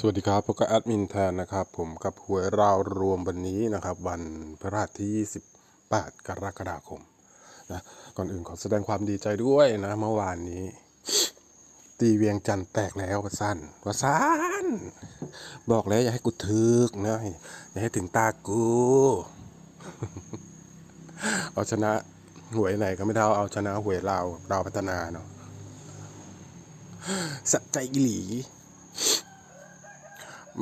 สวัสดีครับพบกับแอดมินแทนนะครับ ผมกับหวยราวรวมวันนี้นะครับ วันพฤหัสที่ 28 กรกฎาคมนะก่อนอื่นขอแสดงความดีใจด้วยนะ เมื่อวานนี้ ตีเวียงจันทร์แตกแล้ววะสั้นวะสั้นบอกแล้วอย่าให้กูถึกนะอย่าให้ถึงตากู เอาชนะหวยไหนก็ไม่ได้เอาชนะหวยเราเราพัฒนาเนาะสะใจอีหลี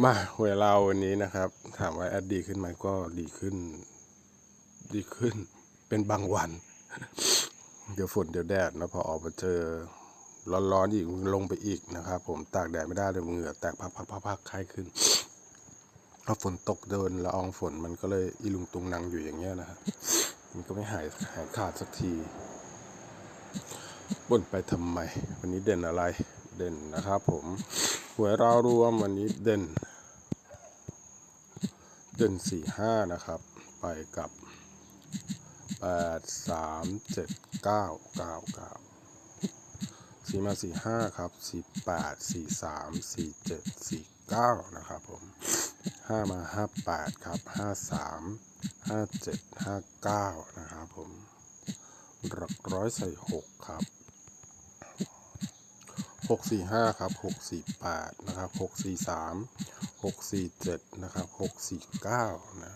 มาหวยเราวันนี้นะครับ ถามว่าแอดดีขึ้นไหมก็ดีขึ้น ดีขึ้น เป็นบางวัน เดี๋ยวฝนเดี๋ยวแดดนะพอออกมาเจอร้อนๆอีกลงไปอีกนะครับ ผมตากแดดไม่ได้เลยเหงื่อแตกพักพักพักพักไข้ขึ้นพอฝนตกเดินละอองฝนมันก็เลยอีลุงตุงนังอยู่อย่างเงี้ยนะฮะมันก็ไม่หายหายขาดสักทีบ่นไปทำไม วันนี้เด่นอะไรเด่นนะครับผม หวยเรารวมวันนี้เด่น เด่นสี่ห้านะครับ ไปกับแปดสามเจ็ดเก้าเก้าเก้าสี่มาสี่ห้าครับสี่แปดสี่สามสี่เจ็ดสี่เก้านะครับผมห้ามาห้าแปดครับห้าสามห้าเจ็ดห้าเก้านะครับผมหลักร้อยใส่หกครับ หกสี่ห้าครับหกสี่แปดนะครับหกสี่สามหกสี่เจ็ดนะครับหกสี่เก้านะ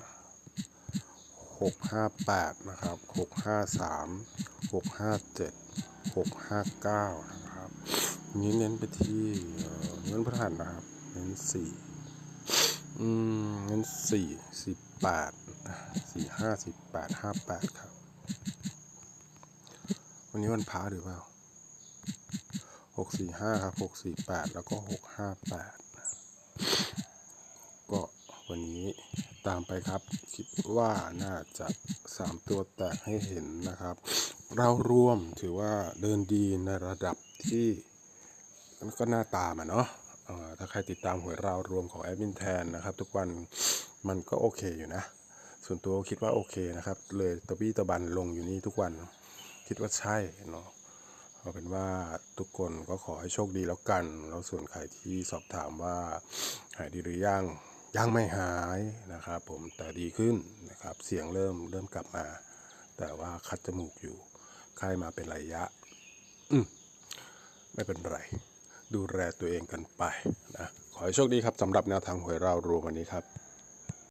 หกห้าแปดนะครับหกห้าสามหกห้าเจ็ดหกห้าเก้านะครับ นี้เน้นไปที่เอ่อเน้นพระหัสนะครับ เน้นสี่อืม เน้นสี่สี่แปดสี่ห้าสี่แปดห้าแปดครับ วันนี้วันพระหรือเปล่า หกสี่ห้าครับหกสี่แปดแล้วก็หกห้าแปดก็วันนี้ตามไปครับ คิดว่าน่าจะสามตัวแตกให้เห็นนะครับ เรารวมถือว่าเดินดีในระดับที่ก็น่าตามอะเนาะถ้าใครติดตามหวยเรารวมของแอดมินแทนนะครับ ทุกวันมันก็โอเคอยู่นะ ส่วนตัวคิดว่าโอเคนะครับ เลยตะบี้ตะบันลงอยู่นี่ทุกวัน คิดว่าใช่เนาะ เอาเป็นว่าทุกคนก็ขอให้โชคดีแล้วกัน แล้วส่วนใครที่สอบถามว่าหายดีหรือยังยังไม่หายนะครับผมแต่ดีขึ้นนะครับเสียงเริ่มเริ่มกลับมา แต่ว่าคัดจมูกอยู่ไข้มาเป็นระยะ อืมไม่เป็นไร ดูแลตัวเองกันไปนะขอให้โชคดีครับสำหรับแนวทางหวยเรารวมวันนี้ครับ